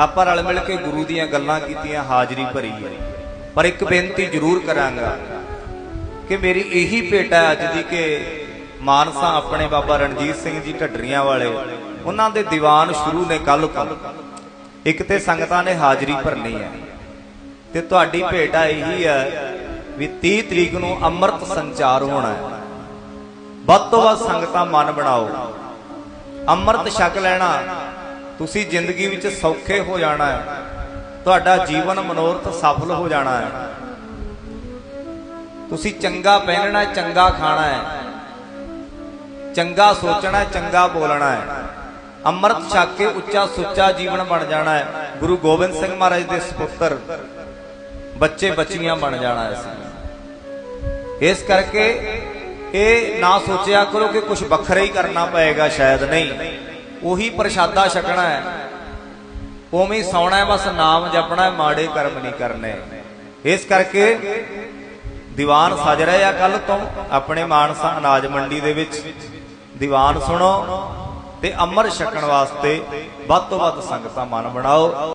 ਆਪਾਂ ਰਲ ਮਿਲ ਕੇ ਗੁਰੂ ਦੀਆਂ ਗੱਲਾਂ ਕੀਤੀਆਂ, ਹਾਜ਼ਰੀ ਭਰੀ ਹੈ। ਪਰ ਇੱਕ ਬੇਨਤੀ ਜ਼ਰੂਰ ਕਰਾਂਗਾ ਕਿ ਮੇਰੀ ਇਹੀ ਭੇਟ ਹੈ ਅੱਜ ਦੀ ਕਿ ਮਾਨਸਾ ਆਪਣੇ ਬਾਬਾ ਰਣਜੀਤ ਸਿੰਘ ਜੀ ਢੱਡਰੀਆਂ ਵਾਲੇ, ਉਹਨਾਂ ਦੇ ਦੀਵਾਨ ਸ਼ੁਰੂ ਨੇ ਕੱਲ ਤੋਂ। ਇੱਕ ਤੇ ਸੰਗਤਾਂ ਨੇ ਹਾਜ਼ਰੀ ਭਰਨੀ ਹੈ ਤੇ ਤੁਹਾਡੀ ਭੇਟ ਆ ਇਹੀ ਹੈ ਵੀ 30 ਤਰੀਕ ਨੂੰ ਅੰਮ੍ਰਿਤ ਸੰਚਾਰ ਹੋਣਾ ਹੈ। ਵੱਧ ਤੋਂ ਵੱਧ ਸੰਗਤਾਂ ਮਨ ਬਣਾਓ। ਅੰਮ੍ਰਿਤ ਛਕ ਲੈਣਾ ਤੁਸੀਂ ਜ਼ਿੰਦਗੀ ਵਿੱਚ ਸੌਖੇ ਹੋ ਜਾਣਾ ਹੈ। ਤੁਹਾਡਾ ਜੀਵਨ ਮਨੋਰਥ ਸਫਲ ਹੋ ਜਾਣਾ ਹੈ। ਤੁਸੀਂ ਚੰਗਾ ਪਹਿਨਣਾ ਹੈ, ਚੰਗਾ ਖਾਣਾ ਹੈ। ਚੰਗਾ ਸੋਚਣਾ ਹੈ, ਚੰਗਾ ਬੋਲਣਾ ਹੈ। ਅੰਮ੍ਰਿਤ ਛਕ ਕੇ ਉੱਚਾ ਸੁੱਚਾ ਜੀਵਨ ਬਣ ਜਾਣਾ ਹੈ। ਗੁਰੂ ਗੋਬਿੰਦ ਸਿੰਘ ਮਹਾਰਾਜ ਦੇ ਸੁਪੁੱਤਰ ਬੱਚੇ ਬੱਚੀਆਂ ਬਣ ਜਾਣਾ ਹੈ ਅਸੀਂ। ਇਸ ਕਰਕੇ ਇਹ ਨਾ ਸੋਚਿਆ ਕਰੋ ਕਿ ਕੁਝ ਵੱਖਰਾ ਹੀ ਕਰਨਾ ਪਏਗਾ, ਸ਼ਾਇਦ ਨਹੀਂ। ਉਹੀ ਪ੍ਰਸ਼ਾਦਾ ਛਕਣਾ ਹੈ। ਉਵੇਂ ਸੌਣਾ ਬਸ ਨਾਮ ਜਪਣਾ ਮਾੜੇ ਕਰਮ ਨਹੀਂ ਕਰਨੇ। ਇਸ ਕਰਕੇ ਦੀਵਾਨ ਸਜ ਰਹੇ ਆ ਕੱਲ ਤੋਂ ਆਪਣੇ ਮਾਨਸਾ ਅਨਾਜ ਮੰਡੀ ਦੇ ਵਿੱਚ। ਦੀਵਾਨ ਸੁਣੋ ਤੇ ਅਮਰ ਛਕਣ ਵਾਸਤੇ ਵੱਧ ਤੋਂ ਵੱਧ ਸੰਗਤਾਂ ਮਨ ਬਣਾਓ।